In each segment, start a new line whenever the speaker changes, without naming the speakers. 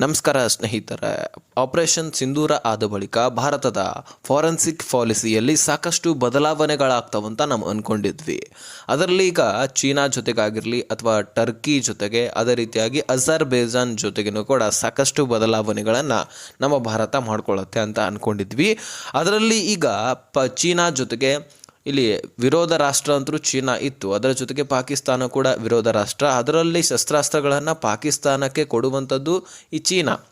ನಮಸ್ಕಾರ ಸ್ನೇಹಿತರೆ. ಆಪರೇಷನ್ ಸಿಂಧೂರ ಆದ ಬಳಿಕ ಭಾರತದ ಫಾರೆನ್ಸಿಕ್ ಪಾಲಿಸಿಯಲ್ಲಿ ಸಾಕಷ್ಟು ಬದಲಾವಣೆಗಳಾಗ್ತಾವಂತ ನಾವು ಅಂದ್ಕೊಂಡಿದ್ವಿ ಅದರಲ್ಲಿ ಈಗ ಚೀನಾ ಜೊತೆಗಾಗಿರಲಿ ಅಥವಾ ಟರ್ಕಿ ಜೊತೆಗೆ ಅದೇ ರೀತಿಯಾಗಿ ಅಜರ್ಬೇಜಾನ್ ಜೊತೆಗೂ ಕೂಡ ಸಾಕಷ್ಟು ಬದಲಾವಣೆಗಳನ್ನು ನಮ್ಮ ಭಾರತ ಮಾಡ್ಕೊಳ್ಳುತ್ತೆ ಅಂತ ಅಂದ್ಕೊಂಡಿದ್ವಿ ಅದರಲ್ಲಿ ಈಗ ಪ ಚೀನಾ ಜೊತೆಗೆ ಇಲ್ಲಿ ವಿರೋಧ ರಾಷ್ಟ್ರ ಅಂತೂ ಚೀನಾ ಇತ್ತು. ಅದರ ಜೊತೆಗೆ ಪಾಕಿಸ್ತಾನ ಕೂಡ ವಿರೋಧ ರಾಷ್ಟ್ರ. ಅದರಲ್ಲಿ ಶಸ್ತ್ರಾಸ್ತ್ರಗಳನ್ನು ಪಾಕಿಸ್ತಾನಕ್ಕೆ ಕೊಡುವಂಥದ್ದು ಈ ಚೀನಾ.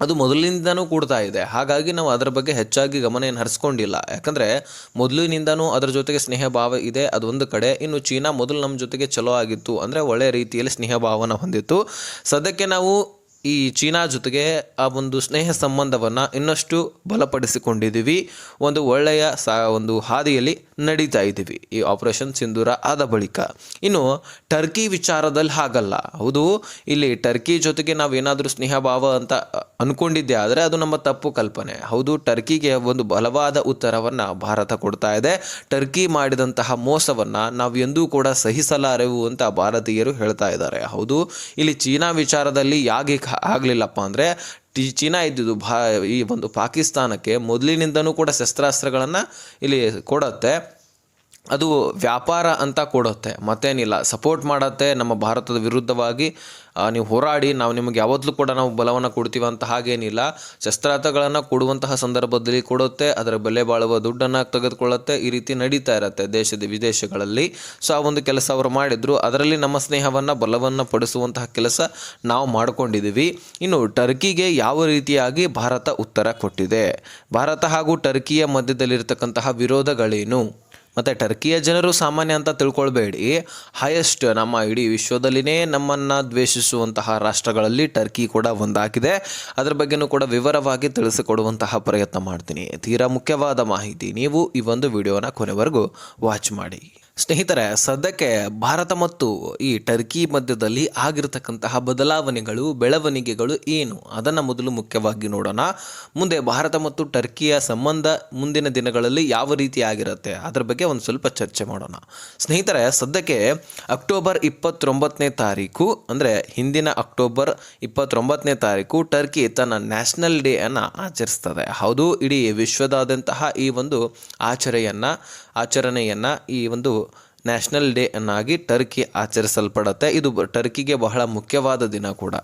ಅದು ಮೊದಲಿನಿಂದನೂ ಕೂಡ್ತಾ ಇದೆ. ಹಾಗಾಗಿ ನಾವು ಅದರ ಬಗ್ಗೆ ಹೆಚ್ಚಾಗಿ ಗಮನ ಏನು ಹರಿಸ್ಕೊಂಡಿಲ್ಲ. ಯಾಕಂದರೆ ಮೊದಲಿನಿಂದನೂ ಅದರ ಜೊತೆಗೆ ಸ್ನೇಹ ಭಾವ ಇದೆ. ಅದು ಒಂದು ಕಡೆ. ಇನ್ನು ಚೀನಾ ಮೊದಲು ನಮ್ಮ ಜೊತೆಗೆ ಚಲೋ ಆಗಿತ್ತು. ಅಂದರೆ ಒಳ್ಳೆಯ ರೀತಿಯಲ್ಲಿ ಸ್ನೇಹ ಭಾವನ ಹೊಂದಿತ್ತು. ಸದ್ಯಕ್ಕೆ ನಾವು ಈ ಚೀನಾ ಜೊತೆಗೆ ಆ ಒಂದು ಸ್ನೇಹ ಸಂಬಂಧವನ್ನು ಇನ್ನಷ್ಟು ಬಲಪಡಿಸಿಕೊಂಡಿದ್ದೀವಿ. ಒಂದು ಒಳ್ಳೆಯ ಸಾ, ಒಂದು ಹಾದಿಯಲ್ಲಿ ನಡೀತಾ ಇದ್ದೀವಿ. ಈ ಆಪರೇಷನ್ ಸಿಂಧೂರ ಆದ ಬಳಿಕ. ಇನ್ನು ಟರ್ಕಿ ವಿಚಾರದಲ್ಲಿ ಹಾಗಲ್ಲ. ಹೌದು, ಇಲ್ಲಿ ಟರ್ಕಿ ಜೊತೆಗೆ ನಾವೇನಾದರೂ ಸ್ನೇಹ ಭಾವ ಅಂತ ಅಂದ್ಕೊಂಡಿದ್ದೆ ಆದರೆ ಅದು ನಮ್ಮ ತಪ್ಪು ಕಲ್ಪನೆ. ಹೌದು, ಟರ್ಕಿಗೆ ಒಂದು ಬಲವಾದ ಉತ್ತರವನ್ನು ಭಾರತ ಕೊಡ್ತಾ ಇದೆ. ಟರ್ಕಿ ಮಾಡಿದಂತಹ ಮೋಸವನ್ನು ನಾವು ಎಂದೂ ಕೂಡ ಸಹಿಸಲಾರೆವು ಅಂತ ಭಾರತೀಯರು ಹೇಳ್ತಾ ಇದ್ದಾರೆ. ಹೌದು, ಇಲ್ಲಿ ಚೀನಾ ವಿಚಾರದಲ್ಲಿ ಯಾಕೆ ಆಗಲಿಲ್ಲಪ್ಪ ಅಂದರೆ ಟಿ ಚೀನಾ ಇದ್ದಿದ್ದು ಭಾ ಈ ಒಂದು ಪಾಕಿಸ್ತಾನಕ್ಕೆ ಮೊದಲಿನಿಂದನೂ ಕೂಡ ಶಸ್ತ್ರಾಸ್ತ್ರಗಳನ್ನು ಇಲ್ಲಿ ಕೊಡುತ್ತೆ. ಅದು ವ್ಯಾಪಾರ ಅಂತ ಕೊಡುತ್ತೆ, ಮತ್ತೇನಿಲ್ಲ. ಸಪೋರ್ಟ್ ಮಾಡುತ್ತೆ ನಮ್ಮ ಭಾರತದ ವಿರುದ್ಧವಾಗಿ. ನೀವು ಹೋರಾಡಿ, ನಾವು ನಿಮಗೆ ಯಾವತ್ತೂ ಕೂಡ ನಾವು ಬಲವನ್ನು ಕೊಡ್ತೀವಿ ಅಂತ ಹಾಗೇನಿಲ್ಲ. ಶಸ್ತ್ರಾಸ್ತ್ರಗಳನ್ನು ಕೊಡುವಂತಹ ಸಂದರ್ಭದಲ್ಲಿ ಕೊಡುತ್ತೆ, ಅದರ ಬೆಲೆ ಬಾಳುವ ದುಡ್ಡನ್ನು ತೆಗೆದುಕೊಳ್ಳುತ್ತೆ, ಈ ರೀತಿ ನಡೀತಾ ಇರುತ್ತೆ ದೇಶದ ವಿದೇಶಗಳಲ್ಲಿ. ಸೊ ಆ ಒಂದು ಕೆಲಸ ಅವರು ಮಾಡಿದರು. ಅದರಲ್ಲಿ ನಮ್ಮ ಸ್ನೇಹವನ್ನು, ಬಲವನ್ನು ಪಡಿಸುವಂತಹ ಕೆಲಸ ನಾವು ಮಾಡಿಕೊಂಡಿದ್ದೀವಿ ಇನ್ನು ಟರ್ಕಿಗೆ ಯಾವ ರೀತಿಯಾಗಿ ಭಾರತ ಉತ್ತರ ಕೊಟ್ಟಿದೆ? ಭಾರತ ಹಾಗೂ ಟರ್ಕಿಯ ಮಧ್ಯದಲ್ಲಿರ್ತಕ್ಕಂತಹ ವಿರೋಧಗಳೇನು? ಮತ್ತು ಟರ್ಕಿಯ ಜನರು ಸಾಮಾನ್ಯ ಅಂತ ತಿಳ್ಕೊಳ್ಬೇಡಿ. ಹೈಯೆಸ್ಟ್ ನಮ್ಮ ಇಡೀ ವಿಶ್ವದಲ್ಲಿನೇ ನಮ್ಮನ್ನು ದ್ವೇಷಿಸುವಂತಹ ರಾಷ್ಟ್ರಗಳಲ್ಲಿ ಟರ್ಕಿ ಕೂಡ ಒಂದಾಗಿದೆ. ಅದರ ಬಗ್ಗೆನೂ ಕೂಡ ವಿವರವಾಗಿ ತಿಳಿಸಿಕೊಡುವಂತಹ ಪ್ರಯತ್ನ ಮಾಡ್ತೀನಿ. ತೀರಾ ಮುಖ್ಯವಾದ ಮಾಹಿತಿ ನೀವು ಈ ಒಂದು ವಿಡಿಯೋನ ಕೊನೆವರೆಗೂ ವಾಚ್ ಮಾಡಿ. ಸ್ನೇಹಿತರೆ, ಸದ್ಯಕ್ಕೆ ಭಾರತ ಮತ್ತು ಈ ಟರ್ಕಿ ಮಧ್ಯದಲ್ಲಿ ಆಗಿರತಕ್ಕಂತಹ ಬದಲಾವಣೆಗಳು, ಬೆಳವಣಿಗೆಗಳು ಏನು? ಅದನ್ನು ಮೊದಲು ಮುಖ್ಯವಾಗಿ ನೋಡೋಣ. ಮುಂದೆ ಭಾರತ ಮತ್ತು ಟರ್ಕಿಯ ಸಂಬಂಧ ಮುಂದಿನ ದಿನಗಳಲ್ಲಿ ಯಾವ ರೀತಿ ಆಗಿರುತ್ತೆ? ಅದರ ಬಗ್ಗೆ ಒಂದು ಸ್ವಲ್ಪ ಚರ್ಚೆ ಮಾಡೋಣ. ಸ್ನೇಹಿತರೆ, ಸದ್ಯಕ್ಕೆ ಅಕ್ಟೋಬರ್ ಇಪ್ಪತ್ತೊಂಬತ್ತನೇ ತಾರೀಕು, ಅಂದರೆ ಹಿಂದಿನ ಅಕ್ಟೋಬರ್ ಇಪ್ಪತ್ತೊಂಬತ್ತನೇ ತಾರೀಕು ಟರ್ಕಿ ತನ್ನ ನ್ಯಾಷನಲ್ ಡೇ ಅನ್ನು ಆಚರಿಸ್ತದೆ. ಹೌದು, ಇಡೀ ವಿಶ್ವದಾದ್ಯಂತಹ ಈ ಒಂದು ಆಚರಣೆಯನ್ನು ಆಚರಣೆಯನ್ನು ಈ ಒಂದು ನ್ಯಾಷನಲ್ ಡೇ ಅನ್ನಾಗಿ ಟರ್ಕಿ ಆಚರಿಸಲ್ಪಡುತ್ತೆ. ಇದು ಟರ್ಕಿಗೆ ಬಹಳ ಮುಖ್ಯವಾದ ದಿನ ಕೂಡ.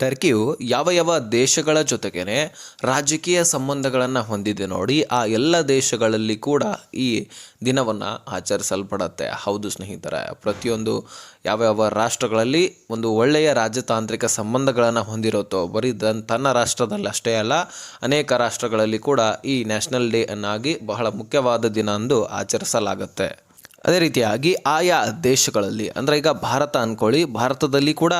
ಟರ್ಕಿಯು ಯಾವ ಯಾವ ದೇಶಗಳ ಜೊತೆಗೇ ರಾಜಕೀಯ ಸಂಬಂಧಗಳನ್ನು ಹೊಂದಿದೆ ನೋಡಿ, ಆ ಎಲ್ಲ ದೇಶಗಳಲ್ಲಿ ಕೂಡ ಈ ದಿನವನ್ನು ಆಚರಿಸಲ್ಪಡತ್ತೆ. ಹೌದು ಸ್ನೇಹಿತರೆ, ಪ್ರತಿಯೊಂದು ಯಾವ ಯಾವ ರಾಷ್ಟ್ರಗಳಲ್ಲಿ ಒಂದು ಒಳ್ಳೆಯ ರಾಜತಾಂತ್ರಿಕ ಸಂಬಂಧಗಳನ್ನು ಹೊಂದಿರುತ್ತೋ, ಬರೀ ತನ್ನ ರಾಷ್ಟ್ರದಲ್ಲಿ ಅಷ್ಟೇ ಅಲ್ಲ, ಅನೇಕ ರಾಷ್ಟ್ರಗಳಲ್ಲಿ ಕೂಡ ಈ ನ್ಯಾಷನಲ್ ಡೇ ಅನ್ನಾಗಿ ಬಹಳ ಮುಖ್ಯವಾದ ದಿನ ಎಂದು ಆಚರಿಸಲಾಗುತ್ತೆ. ಅದೇ ರೀತಿಯಾಗಿ ಆಯಾ ದೇಶಗಳಲ್ಲಿ, ಅಂದರೆ ಈಗ ಭಾರತ ಅಂದ್ಕೊಳ್ಳಿ ಭಾರತದಲ್ಲಿ ಕೂಡ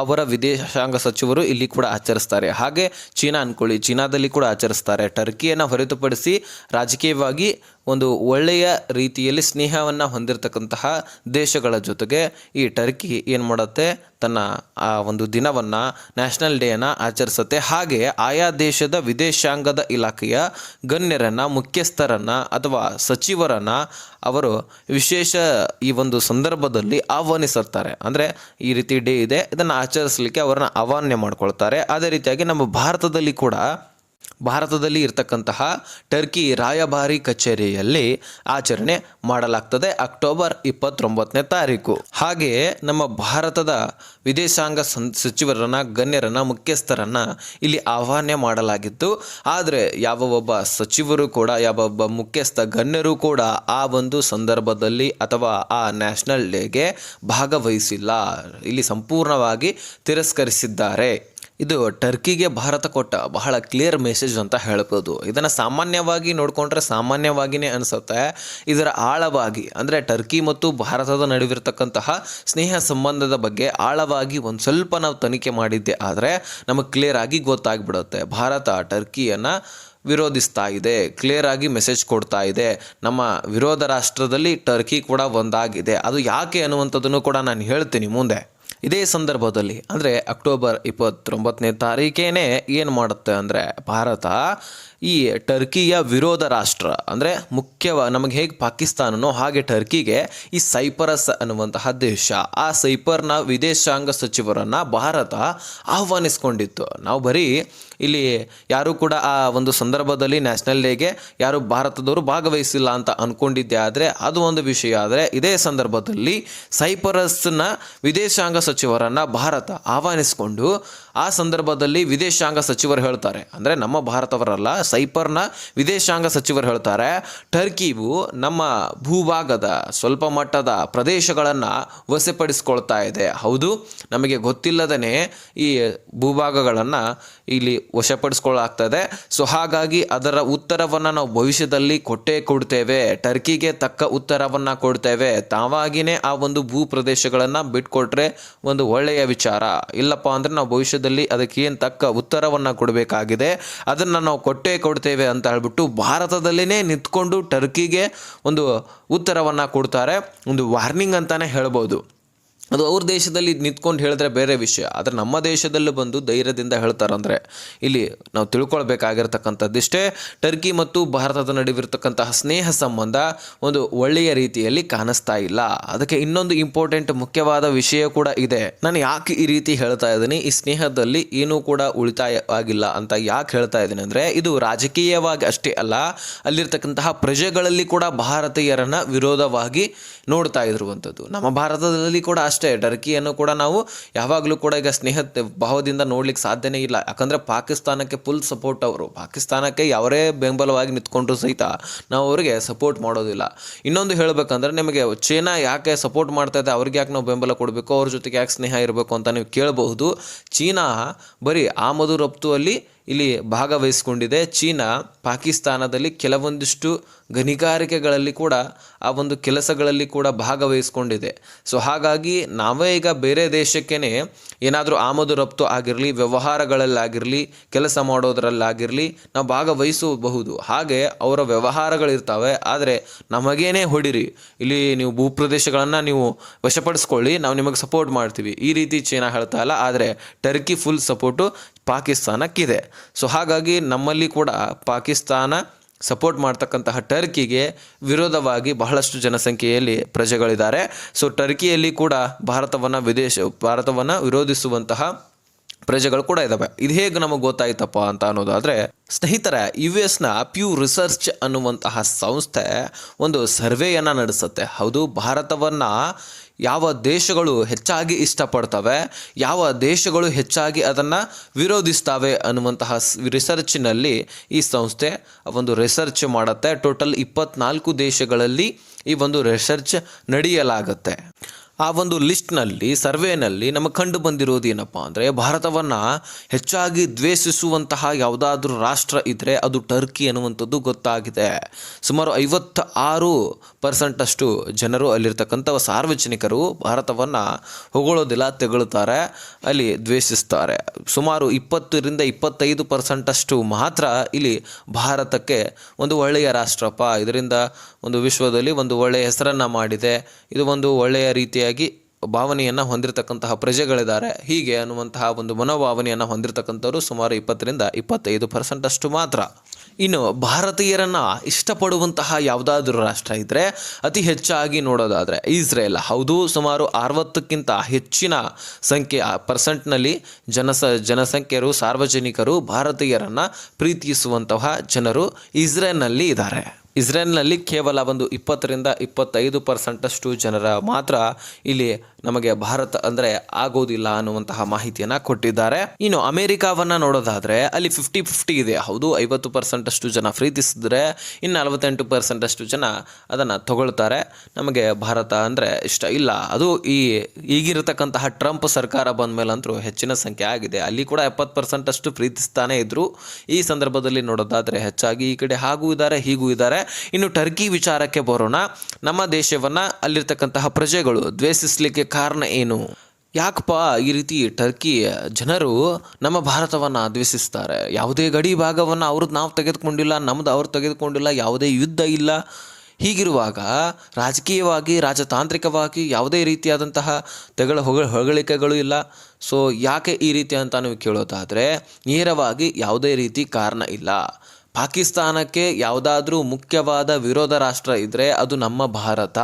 ಅವರ ವಿದೇಶಾಂಗ ಸಚಿವರು ಇಲ್ಲಿ ಕೂಡ ಆಚರಿಸ್ತಾರೆ. ಹಾಗೆ ಚೀನಾ ಅಂದ್ಕೊಳ್ಳಿ ಚೀನಾದಲ್ಲಿ ಕೂಡ ಆಚರಿಸ್ತಾರೆ. ಟರ್ಕಿಯನ್ನು ಹೊರತುಪಡಿಸಿ ರಾಜಕೀಯವಾಗಿ ಒಂದು ಒಳ್ಳೆಯ ರೀತಿಯಲ್ಲಿ ಸ್ನೇಹವನ್ನು ಹೊಂದಿರತಕ್ಕಂತಹ ದೇಶಗಳ ಜೊತೆಗೆ ಈ ಟರ್ಕಿ ಏನು ಮಾಡುತ್ತೆ? ತನ್ನ ಆ ಒಂದು ದಿನವನ್ನು, ನ್ಯಾಷನಲ್ ಡೇಯನ್ನು ಆಚರಿಸುತ್ತೆ. ಹಾಗೆ ಆಯಾ ದೇಶದ ವಿದೇಶಾಂಗದ ಇಲಾಖೆಯ ಗಣ್ಯರನ್ನು, ಮುಖ್ಯಸ್ಥರನ್ನು ಅಥವಾ ಸಚಿವರನ್ನು ಅವರು ವಿಶೇಷ ಈ ಒಂದು ಸಂದರ್ಭದಲ್ಲಿ ಆಹ್ವಾನಿಸುತ್ತಾರೆ ಅಂದರೆ ಈ ರೀತಿ ಡೇ ಇದೆ, ಇದನ್ನು ಆಚರಿಸಲಿಕ್ಕೆ ಅವರನ್ನು ಆಹ್ವಾನ ಮಾಡ್ಕೊಳ್ತಾರೆ. ಅದೇ ರೀತಿಯಾಗಿ ನಮ್ಮ ಭಾರತದಲ್ಲಿ ಕೂಡ ಭಾರತದಲ್ಲಿ ಇರತಕ್ಕಂತಹ ಟರ್ಕಿ ರಾಯಭಾರಿ ಕಚೇರಿಯಲ್ಲಿ ಆಚರಣೆ ಮಾಡಲಾಗ್ತದೆ ಅಕ್ಟೋಬರ್ ಇಪ್ಪತ್ತೊಂಬತ್ತನೇ ತಾರೀಕು. ಹಾಗೆಯೇ ನಮ್ಮ ಭಾರತದ ವಿದೇಶಾಂಗ ಸಚಿವರನ್ನ, ಗಣ್ಯರನ್ನ, ಮುಖ್ಯಸ್ಥರನ್ನ ಇಲ್ಲಿ ಆಹ್ವಾನ ಮಾಡಲಾಗಿತ್ತು. ಆದರೆ ಯಾವ ಒಬ್ಬ ಸಚಿವರು ಕೂಡ, ಯಾವ ಒಬ್ಬ ಮುಖ್ಯಸ್ಥ ಗಣ್ಯರು ಕೂಡ ಆ ಒಂದು ಸಂದರ್ಭದಲ್ಲಿ ಅಥವಾ ಆ ನ್ಯಾಷನಲ್ ಡೇಗೆ ಭಾಗವಹಿಸಿಲ್ಲ. ಇಲ್ಲಿ ಸಂಪೂರ್ಣವಾಗಿ ತಿರಸ್ಕರಿಸಿದ್ದಾರೆ. ಇದು ಟರ್ಕಿಗೆ ಭಾರತ ಕೊಟ್ಟ ಬಹಳ ಕ್ಲಿಯರ್ ಮೆಸೇಜ್ ಅಂತ ಹೇಳ್ಬೋದು. ಇದನ್ನು ಸಾಮಾನ್ಯವಾಗಿ ನೋಡಿಕೊಂಡ್ರೆ ಸಾಮಾನ್ಯವಾಗಿಯೇ ಅನಿಸುತ್ತೆ. ಇದರ ಆಳವಾಗಿ, ಅಂದರೆ ಟರ್ಕಿ ಮತ್ತು ಭಾರತದ ನಡುವಿರ್ತಕ್ಕಂತಹ ಸ್ನೇಹ ಸಂಬಂಧದ ಬಗ್ಗೆ ಆಳವಾಗಿ ಒಂದು ಸ್ವಲ್ಪ ನಾವು ತನಿಖೆ ಮಾಡಿದ್ದೆ ಆದರೆ ನಮಗೆ ಕ್ಲಿಯರ್ ಆಗಿ ಗೊತ್ತಾಗ್ಬಿಡುತ್ತೆ. ಭಾರತ ಟರ್ಕಿಯನ್ನು ವಿರೋಧಿಸ್ತಾ ಇದೆ ಕ್ಲಿಯರ್ ಆಗಿ ಮೆಸೇಜ್ ಕೊಡ್ತಾ ಇದೆ. ನಮ್ಮ ವಿರೋಧ ರಾಷ್ಟ್ರದಲ್ಲಿ ಟರ್ಕಿ ಕೂಡ ಒಂದಾಗಿದೆ. ಅದು ಯಾಕೆ ಅನ್ನುವಂಥದ್ದನ್ನು ಕೂಡ ನಾನು ಹೇಳ್ತೀನಿ ಮುಂದೆ. ಇದೇ ಸಂದರ್ಭದಲ್ಲಿ ಅಂದರೆ ಅಕ್ಟೋಬರ್ ಇಪ್ಪತ್ತೊಂಬತ್ತನೇ ತಾರೀಕೇನೆ ಏನು ಮಾಡುತ್ತೆ ಅಂದರೆ ಭಾರತ ಈ ಟರ್ಕಿಯ ವಿರೋಧ ರಾಷ್ಟ್ರ, ಅಂದರೆ ಮುಖ್ಯವ, ನಮಗೆ ಹೇಗೆ ಪಾಕಿಸ್ತಾನನೋ ಹಾಗೆ ಟರ್ಕಿಗೆ ಈ ಸೈಪರಸ್ ಅನ್ನುವಂತಹ ದೇಶ. ಆ ಸೈಪರ್ನ ವಿದೇಶಾಂಗ ಸಚಿವರನ್ನು ಭಾರತ ಆಹ್ವಾನಿಸ್ಕೊಂಡಿತ್ತು. ನಾವು ಬರೀ ಇಲ್ಲಿ ಯಾರೂ ಕೂಡ ಆ ಒಂದು ಸಂದರ್ಭದಲ್ಲಿ ನ್ಯಾಷನಲ್ ಡೇಗೆ ಯಾರು ಭಾರತದವರು ಭಾಗವಹಿಸಿಲ್ಲ ಅಂತ ಅಂದ್ಕೊಂಡಿದ್ದೆ ಆದರೆ ಅದು ಒಂದು ವಿಷಯ. ಆದರೆ ಇದೇ ಸಂದರ್ಭದಲ್ಲಿ ಸೈಪರಸ್ನ ವಿದೇಶಾಂಗ ಸಚಿವರನ್ನು ಭಾರತ ಆಹ್ವಾನಿಸಿಕೊಂಡು ಆ ಸಂದರ್ಭದಲ್ಲಿ ವಿದೇಶಾಂಗ ಸಚಿವರು ಹೇಳ್ತಾರೆ. ಅಂದರೆ ನಮ್ಮ ಭಾರತವರಲ್ಲ, ಸೈಪರ್ನ ವಿದೇಶಾಂಗ ಸಚಿವರು ಹೇಳ್ತಾರೆ ಟರ್ಕಿಯು ನಮ್ಮ ಭೂಭಾಗದ ಸ್ವಲ್ಪ ಮಟ್ಟದ ಪ್ರದೇಶಗಳನ್ನು ವಶಪಡಿಸ್ಕೊಳ್ತಾ ಇದೆ. ಹೌದು, ನಮಗೆ ಗೊತ್ತಿಲ್ಲದೇ ಈ ಭೂಭಾಗಗಳನ್ನು ಇಲ್ಲಿ ವಶಪಡಿಸ್ಕೊಳ್ಳಾಗ್ತದೆ ಸೊ ಹಾಗಾಗಿ ಅದರ ಉತ್ತರವನ್ನು ನಾವು ಭವಿಷ್ಯದಲ್ಲಿ ಕೊಟ್ಟೇ ಕೊಡ್ತೇವೆ. ಟರ್ಕಿಗೆ ತಕ್ಕ ಉತ್ತರವನ್ನು ಕೊಡ್ತೇವೆ. ತಾವಾಗಿಯೇ ಆ ಒಂದು ಭೂ ಪ್ರದೇಶಗಳನ್ನು ಬಿಟ್ಕೊಟ್ರೆ ಒಂದು ಒಳ್ಳೆಯ ವಿಚಾರ. ಇಲ್ಲಪ್ಪ ಅಂದರೆ ನಾವು ಭವಿಷ್ಯದಲ್ಲಿ ಅದಕ್ಕೆ ಏನು ತಕ್ಕ ಉತ್ತರವನ್ನು ಕೊಡಬೇಕಾಗಿದೆ. ಅದನ್ನು ನಾವು ಕೊಟ್ಟೇ ಕೊಡ್ತೇವೆ ಅಂತ ಹೇಳ್ಬಿಟ್ಟು ಭಾರತದಲ್ಲಿನೇ ನಿಂತ್ಕೊಂಡು ಟರ್ಕಿಗೆ ಒಂದು ಉತ್ತರವನ್ನು ಕೊಡ್ತಾರೆ. ಒಂದು ವಾರ್ನಿಂಗ್ ಅಂತಲೇ ಹೇಳ್ಬೋದು. ಅದು ಅವ್ರ ದೇಶದಲ್ಲಿ ನಿಂತ್ಕೊಂಡು ಹೇಳಿದ್ರೆ ಬೇರೆ ವಿಷಯ. ಆದರೆ ನಮ್ಮ ದೇಶದಲ್ಲೂ ಬಂದು ಧೈರ್ಯದಿಂದ ಹೇಳ್ತಾರಂದರೆ, ಇಲ್ಲಿ ನಾವು ತಿಳ್ಕೊಳ್ಬೇಕಾಗಿರ್ತಕ್ಕಂಥದ್ದಿಷ್ಟೇ ಟರ್ಕಿ ಮತ್ತು ಭಾರತದ ನಡುವಿರ್ತಕ್ಕಂತಹ ಸ್ನೇಹ ಸಂಬಂಧ ಒಂದು ಒಳ್ಳೆಯ ರೀತಿಯಲ್ಲಿ ಕಾಣಿಸ್ತಾ ಇಲ್ಲ. ಅದಕ್ಕೆ ಇನ್ನೊಂದು ಇಂಪಾರ್ಟೆಂಟ್ ಮುಖ್ಯವಾದ ವಿಷಯ ಕೂಡ ಇದೆ. ನಾನು ಯಾಕೆ ಈ ರೀತಿ ಹೇಳ್ತಾ ಇದ್ದೀನಿ? ಈ ಸ್ನೇಹದಲ್ಲಿ ಏನೂ ಕೂಡ ಉಳಿತಾಯ ಆಗಿಲ್ಲ ಅಂತ ಯಾಕೆ ಹೇಳ್ತಾ ಇದ್ದೀನಿ ಅಂದರೆ, ಇದು ರಾಜಕೀಯವಾಗಿ ಅಷ್ಟೇ ಅಲ್ಲ, ಅಲ್ಲಿರ್ತಕ್ಕಂತಹ ಪ್ರಜೆಗಳಲ್ಲಿ ಕೂಡ ಭಾರತೀಯರನ್ನು ವಿರೋಧವಾಗಿ ನೋಡ್ತಾ ಇರುವಂಥದ್ದು. ನಮ್ಮ ಭಾರತದಲ್ಲಿ ಕೂಡ ಅಷ್ಟೇ, ಟರ್ಕಿಯನ್ನು ಕೂಡ ನಾವು ಯಾವಾಗಲೂ ಕೂಡ ಈಗ ಸ್ನೇಹ ಭಾವದಿಂದ ನೋಡ್ಲಿಕ್ಕೆ ಸಾಧ್ಯನೇ ಇಲ್ಲ. ಯಾಕಂದರೆ ಪಾಕಿಸ್ತಾನಕ್ಕೆ ಫುಲ್ ಸಪೋರ್ಟ್ ಅವರು. ಪಾಕಿಸ್ತಾನಕ್ಕೆ ಯಾವರೇ ಬೆಂಬಲವಾಗಿ ನಿಂತ್ಕೊಂಡ್ರು ಸಹಿತ ನಾವು ಅವರಿಗೆ ಸಪೋರ್ಟ್ ಮಾಡೋದಿಲ್ಲ. ಇನ್ನೊಂದು ಹೇಳಬೇಕಂದ್ರೆ ನಿಮಗೆ ಚೀನಾ ಯಾಕೆ ಸಪೋರ್ಟ್ ಮಾಡ್ತಾ ಇದೆ, ಅವ್ರಿಗೆ ಯಾಕೆ ನಾವು ಬೆಂಬಲ ಕೊಡಬೇಕು, ಅವ್ರ ಜೊತೆಗೆ ಯಾಕೆ ಸ್ನೇಹ ಇರಬೇಕು ಅಂತ ನೀವು ಕೇಳಬಹುದು. ಚೀನಾ ಬರೀ ಆಮದು ರಫ್ತುವಲ್ಲಿ ಇಲ್ಲಿ ಭಾಗವಹಿಸಿಕೊಂಡಿದೆ. ಚೀನಾ ಪಾಕಿಸ್ತಾನದಲ್ಲಿ ಕೆಲವೊಂದಿಷ್ಟು ಗಣಿಗಾರಿಕೆಗಳಲ್ಲಿ ಕೂಡ ಆ ಒಂದು ಕೆಲಸಗಳಲ್ಲಿ ಕೂಡ ಭಾಗವಹಿಸಿಕೊಂಡಿದೆ. ಸೊ ಹಾಗಾಗಿ ನಾವೇ ಈಗ ಬೇರೆ ದೇಶಕ್ಕೇ ಏನಾದರೂ ಆಮದು ರಫ್ತು ಆಗಿರಲಿ, ವ್ಯವಹಾರಗಳಲ್ಲಾಗಿರಲಿ, ಕೆಲಸ ಮಾಡೋದರಲ್ಲಾಗಿರಲಿ ನಾವು ಭಾಗವಹಿಸಬಹುದು. ಹಾಗೆ ಅವರ ವ್ಯವಹಾರಗಳಿರ್ತವೆ. ಆದರೆ ನಮಗೇನೆ ಹೊಡಿರಿ, ಇಲ್ಲಿ ನೀವು ಭೂಪ್ರದೇಶಗಳನ್ನು ನೀವು ವಶಪಡಿಸ್ಕೊಳ್ಳಿ, ನಾವು ನಿಮಗೆ ಸಪೋರ್ಟ್ ಮಾಡ್ತೀವಿ. ಈ ರೀತಿ ಚೀನಾ ಹೇಳ್ತಾ ಇಲ್ಲ. ಆದರೆ ಟರ್ಕಿ ಫುಲ್ ಸಪೋರ್ಟು ಪಾಕಿಸ್ತಾನಕ್ಕಿದೆ. ಸೊ ಹಾಗಾಗಿ ನಮ್ಮಲ್ಲಿ ಕೂಡ ಪಾಕಿಸ್ತಾನ ಸಪೋರ್ಟ್ ಮಾಡ್ತಕ್ಕಂತಹ ಟರ್ಕಿಗೆ ವಿರೋಧವಾಗಿ ಬಹಳಷ್ಟು ಜನಸಂಖ್ಯೆಯಲ್ಲಿ ಪ್ರಜೆಗಳಿದ್ದಾರೆ. ಸೊ ಟರ್ಕಿಯಲ್ಲಿ ಕೂಡ ಭಾರತವನ್ನು ವಿದೇಶ, ಭಾರತವನ್ನು ವಿರೋಧಿಸುವಂತಹ ಪ್ರಜೆಗಳು ಕೂಡ ಇದ್ದಾವೆ ಇದು ಹೇಗೆ ನಮಗೆ ಗೊತ್ತಾಯ್ತಪ್ಪ ಅಂತ ಅನ್ನೋದಾದರೆ, ಸ್ನೇಹಿತರ ಯು ಎಸ್ನ ಪ್ಯೂ ರಿಸರ್ಚ್ ಅನ್ನುವಂತಹ ಸಂಸ್ಥೆ ಒಂದು ಸರ್ವೆಯನ್ನು ನಡೆಸುತ್ತೆ. ಹೌದು, ಭಾರತವನ್ನು ಯಾವ ದೇಶಗಳು ಹೆಚ್ಚಾಗಿ ಇಷ್ಟಪಡ್ತವೆ, ಯಾವ ದೇಶಗಳು ಹೆಚ್ಚಾಗಿ ಅದನ್ನು ವಿರೋಧಿಸ್ತವೆ ಅನ್ನುವಂತಹ ರಿಸರ್ಚ್ನಲ್ಲಿ ಈ ಸಂಸ್ಥೆ ಒಂದು ರಿಸರ್ಚ್ ಮಾಡುತ್ತೆ. ಟೋಟಲ್ ಇಪ್ಪತ್ನಾಲ್ಕು ದೇಶಗಳಲ್ಲಿ ಈ ಒಂದು ರಿಸರ್ಚ್ ನಡೆಯಲಾಗುತ್ತೆ. ಆ ಒಂದು ಲಿಸ್ಟ್ನಲ್ಲಿ, ಸರ್ವೇನಲ್ಲಿ ನಮಗೆ ಕಂಡು ಬಂದಿರೋದು ಏನಪ್ಪ ಅಂದರೆ, ಭಾರತವನ್ನು ಹೆಚ್ಚಾಗಿ ದ್ವೇಷಿಸುವಂತಹ ಯಾವುದಾದ್ರೂ ರಾಷ್ಟ್ರ ಇದ್ದರೆ ಅದು ಟರ್ಕಿ ಅನ್ನುವಂಥದ್ದು ಗೊತ್ತಾಗಿದೆ. ಸುಮಾರು ಐವತ್ತ ಆರು ಪರ್ಸೆಂಟಷ್ಟು ಜನರು ಅಲ್ಲಿರ್ತಕ್ಕಂಥ ಸಾರ್ವಜನಿಕರು ಭಾರತವನ್ನು ಹೊಗಳೋದಿಲ್ಲ ತೆಗಳುತ್ತಾರೆ ಅಲ್ಲಿ ದ್ವೇಷಿಸ್ತಾರೆ. ಸುಮಾರು ಇಪ್ಪತ್ತರಿಂದ ಇಪ್ಪತ್ತೈದು ಪರ್ಸೆಂಟಷ್ಟು ಮಾತ್ರ ಇಲ್ಲಿ ಭಾರತಕ್ಕೆ ಒಂದು ಒಳ್ಳೆಯ ರಾಷ್ಟ್ರಪ್ಪ. ಇದರಿಂದ ಒಂದು ವಿಶ್ವದಲ್ಲಿ ಒಂದು ಒಳ್ಳೆಯ ಹೆಸರನ್ನು ಮಾಡಿದೆ. ಇದು ಒಂದು ಒಳ್ಳೆಯ ರೀತಿಯಾಗಿ ಭಾವನೆಯನ್ನು ಹೊಂದಿರತಕ್ಕಂತಹ ಪ್ರಜೆಗಳಿದ್ದಾರೆ. ಹೀಗೆ ಅನ್ನುವಂತಹ ಒಂದು ಮನೋಭಾವನೆಯನ್ನು ಹೊಂದಿರತಕ್ಕಂಥವ್ರು ಸುಮಾರು ಇಪ್ಪತ್ತರಿಂದ ಇಪ್ಪತ್ತೈದು ಪರ್ಸೆಂಟಷ್ಟು ಮಾತ್ರ. ಇನ್ನು ಭಾರತೀಯರನ್ನು ಇಷ್ಟಪಡುವಂತಹ ಯಾವುದಾದ್ರೂ ರಾಷ್ಟ್ರ ಇದ್ದರೆ ಅತಿ ಹೆಚ್ಚಾಗಿ ನೋಡೋದಾದರೆ ಇಸ್ರೇಲ್. ಹೌದು, ಸುಮಾರು ಅರವತ್ತಕ್ಕಿಂತ ಹೆಚ್ಚಿನ ಸಂಖ್ಯೆ ಪರ್ಸೆಂಟ್ನಲ್ಲಿ ಜನಸ, ಜನಸಂಖ್ಯೆಯರು, ಸಾರ್ವಜನಿಕರು ಭಾರತೀಯರನ್ನು ಪ್ರೀತಿಸುವಂತಹ ಜನರು ಇಸ್ರೇಲ್ನಲ್ಲಿ ಇದ್ದಾರೆ. ಇಸ್ರೇಲ್ನಲ್ಲಿ ಕೇವಲ ಒಂದು ಇಪ್ಪತ್ತರಿಂದ ಇಪ್ಪತ್ತೈದು ಪರ್ಸೆಂಟಷ್ಟು ಜನರ ಮಾತ್ರ ಇಲ್ಲಿ ನಮಗೆ ಭಾರತ ಅಂದರೆ ಆಗೋದಿಲ್ಲ ಅನ್ನುವಂತಹ ಮಾಹಿತಿಯನ್ನು ಕೊಟ್ಟಿದ್ದಾರೆ. ಇನ್ನು ಅಮೆರಿಕಾವನ್ನು ನೋಡೋದಾದರೆ ಅಲ್ಲಿ ಫಿಫ್ಟಿ ಫಿಫ್ಟಿ ಇದೆ. ಹೌದು, ಐವತ್ತು ಪರ್ಸೆಂಟಷ್ಟು ಜನ ಪ್ರೀತಿಸಿದ್ರೆ ಇನ್ನು ನಲವತ್ತೆಂಟು ಪರ್ಸೆಂಟಷ್ಟು ಜನ ಅದನ್ನು ತಗೊಳ್ತಾರೆ. ನಮಗೆ ಭಾರತ ಅಂದರೆ ಇಷ್ಟ ಇಲ್ಲ. ಅದು ಈ ಈಗಿರತಕ್ಕಂತಹ ಟ್ರಂಪ್ ಸರ್ಕಾರ ಬಂದ ಮೇಲಂತರೂ ಹೆಚ್ಚಿನ ಸಂಖ್ಯೆ ಆಗಿದೆ. ಅಲ್ಲಿ ಕೂಡ ಎಪ್ಪತ್ತು ಪರ್ಸೆಂಟಷ್ಟು ಪ್ರೀತಿಸ್ತಾನೇ ಇದ್ದರು ಈ ಸಂದರ್ಭದಲ್ಲಿ ನೋಡೋದಾದರೆ ಹೆಚ್ಚಾಗಿ ಈ ಕಡೆ ಹಾಗೂ ಇದ್ದಾರೆ, ಹೀಗೂ ಇದ್ದಾರೆ. ಇನ್ನು ಟರ್ಕಿ ವಿಚಾರಕ್ಕೆ ಬರೋಣ. ನಮ್ಮ ದೇಶವನ್ನು ಅಲ್ಲಿರ್ತಕ್ಕಂತಹ ಪ್ರಜೆಗಳು ದ್ವೇಷಿಸಲಿಕ್ಕೆ ಕಾರಣ ಏನು? ಯಾಕಪ್ಪ ಈ ರೀತಿ ಟರ್ಕಿ ಜನರು ನಮ್ಮ ಭಾರತವನ್ನು ದ್ವೇಷಿಸ್ತಾರೆ? ಯಾವುದೇ ಗಡಿ ಭಾಗವನ್ನು ಅವ್ರದ್ದು ನಾವು ತೆಗೆದುಕೊಂಡಿಲ್ಲ, ನಮ್ದು ಅವ್ರು ತೆಗೆದುಕೊಂಡಿಲ್ಲ, ಯಾವುದೇ ಯುದ್ಧ ಇಲ್ಲ. ಹೀಗಿರುವಾಗ ರಾಜಕೀಯವಾಗಿ, ರಾಜತಾಂತ್ರಿಕವಾಗಿ ಯಾವುದೇ ರೀತಿಯಾದಂತಹ ತೆಗಳ ಹೊಗ ಹೊಗಳಿಕೆಗಳು ಇಲ್ಲ. ಸೊ ಯಾಕೆ ಈ ರೀತಿ ಅಂತ ನೀವು ಕೇಳೋದಾದರೆ, ನೇರವಾಗಿ ಯಾವುದೇ ರೀತಿ ಕಾರಣ ಇಲ್ಲ. ಪಾಕಿಸ್ತಾನಕ್ಕೆ ಯಾವುದಾದ್ರೂ ಮುಖ್ಯವಾದ ವಿರೋಧ ರಾಷ್ಟ್ರ ಇದ್ದರೆ ಅದು ನಮ್ಮ ಭಾರತ.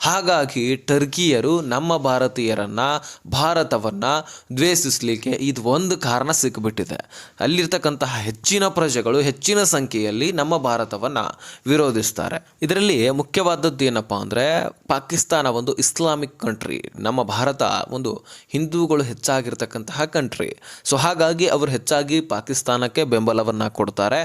ಹಾಗಾಗಿ ಟರ್ಕಿಯರು ನಮ್ಮ ಭಾರತೀಯರನ್ನು, ಭಾರತವನ್ನು ದ್ವೇಷಿಸಲಿಕ್ಕೆ ಇದು ಒಂದು ಕಾರಣ ಸಿಕ್ಕಿಬಿಟ್ಟಿದೆ ಅಲ್ಲಿರ್ತಕ್ಕಂತಹ ಹೆಚ್ಚಿನ ಪ್ರಜೆಗಳು ಹೆಚ್ಚಿನ ಸಂಖ್ಯೆಯಲ್ಲಿ ನಮ್ಮ ಭಾರತವನ್ನು ವಿರೋಧಿಸ್ತಾರೆ. ಇದರಲ್ಲಿ ಮುಖ್ಯವಾದದ್ದು ಏನಪ್ಪ ಅಂದರೆ, ಪಾಕಿಸ್ತಾನ ಒಂದು ಇಸ್ಲಾಮಿಕ್ ಕಂಟ್ರಿ ನಮ್ಮ ಭಾರತ ಒಂದು ಹಿಂದೂಗಳು ಹೆಚ್ಚಾಗಿರ್ತಕ್ಕಂತಹ ಕಂಟ್ರಿ ಸೊ ಹಾಗಾಗಿ ಅವರು ಹೆಚ್ಚಾಗಿ ಪಾಕಿಸ್ತಾನಕ್ಕೆ ಬೆಂಬಲವನ್ನು ಕೊಡ್ತಾರೆ.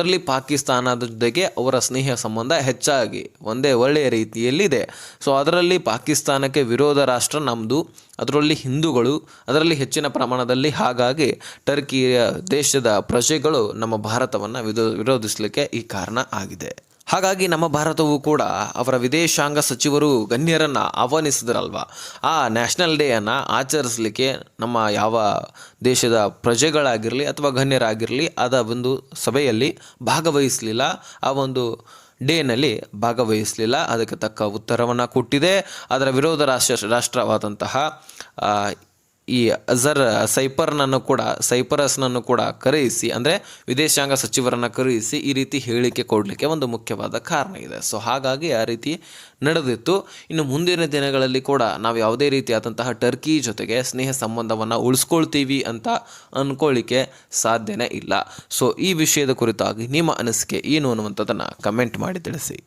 ಅದರಲ್ಲಿ ಪಾಕಿಸ್ತಾನದ ಜೊತೆಗೆ ಅವರ ಸ್ನೇಹ ಸಂಬಂಧ ಹೆಚ್ಚಾಗಿ ಒಂದೇ ಒಳ್ಳೆಯ ರೀತಿಯಲ್ಲಿದೆ. ಸೊ ಅದರಲ್ಲಿ ಪಾಕಿಸ್ತಾನಕ್ಕೆ ವಿರೋಧ ರಾಷ್ಟ್ರ ನಮ್ಮದು ಅದರಲ್ಲಿ ಹಿಂದೂಗಳು, ಅದರಲ್ಲಿ ಹೆಚ್ಚಿನ ಪ್ರಮಾಣದಲ್ಲಿ ಹಾಗಾಗಿ ಟರ್ಕಿಯ ದೇಶದ ಪ್ರಜೆಗಳು ನಮ್ಮ ಭಾರತವನ್ನು ವಿರೋ, ವಿರೋಧಿಸಲಿಕ್ಕೆ ಈ ಕಾರಣ ಆಗಿದೆ. ಹಾಗಾಗಿ ನಮ್ಮ ಭಾರತವು ಕೂಡ ಅವರ ವಿದೇಶಾಂಗ ಸಚಿವರು ಗಣ್ಯರನ್ನು ಆಹ್ವಾನಿಸಿದ್ರಲ್ವ? ಆ ನ್ಯಾಷನಲ್ ಡೇಯನ್ನು ಆಚರಿಸಲಿಕ್ಕೆ ನಮ್ಮ ಯಾವ ದೇಶದ ಪ್ರಜೆಗಳಾಗಿರಲಿ ಅಥವಾ ಗಣ್ಯರಾಗಿರಲಿ ಅದ ಒಂದು ಸಭೆಯಲ್ಲಿ ಭಾಗವಹಿಸಲಿಲ್ಲ. ಆ ಒಂದು ಡೇನಲ್ಲಿ ಭಾಗವಹಿಸಲಿಲ್ಲ. ಅದಕ್ಕೆ ತಕ್ಕ ಉತ್ತರವನ್ನು ಕೊಟ್ಟಿದೆ. ಅದರ ವಿರೋಧ ರಾಷ್ಟ್ರ ರಾಷ್ಟ್ರವಾದಂತಹ ಈ ಅಜರ್ ಸೈಪರ್ನನ್ನು ಕೂಡ, ಸೈಪರಸ್ನನ್ನು ಕೂಡ ಕರೆಯಿಸಿ, ಅಂದರೆ ವಿದೇಶಾಂಗ ಸಚಿವರನ್ನು ಕರೆಯಿಸಿ ಈ ರೀತಿ ಹೇಳಿಕೆ ಕೊಡಲಿಕ್ಕೆ ಒಂದು ಮುಖ್ಯವಾದ ಕಾರಣ ಇದೆ. ಸೊ ಹಾಗಾಗಿ ಆ ರೀತಿ ನಡೆದಿತ್ತು. ಇನ್ನು ಮುಂದಿನ ದಿನಗಳಲ್ಲಿ ಕೂಡ ನಾವು ಯಾವುದೇ ರೀತಿಯಾದಂತಹ ಟರ್ಕಿ ಜೊತೆಗೆ ಸ್ನೇಹ ಸಂಬಂಧವನ್ನು ಉಳಿಸ್ಕೊಳ್ತೀವಿ ಅಂತ ಅಂದ್ಕೊಳ್ಳಿಕ್ಕೆ ಸಾಧ್ಯನೇ ಇಲ್ಲ. ಸೊ ಈ ವಿಷಯದ ಕುರಿತಾಗಿ ನಿಮ್ಮ ಅನಿಸಿಕೆ ಏನು ಅನ್ನುವಂಥದ್ದನ್ನು ಕಮೆಂಟ್ ಮಾಡಿ ತಿಳಿಸಿ.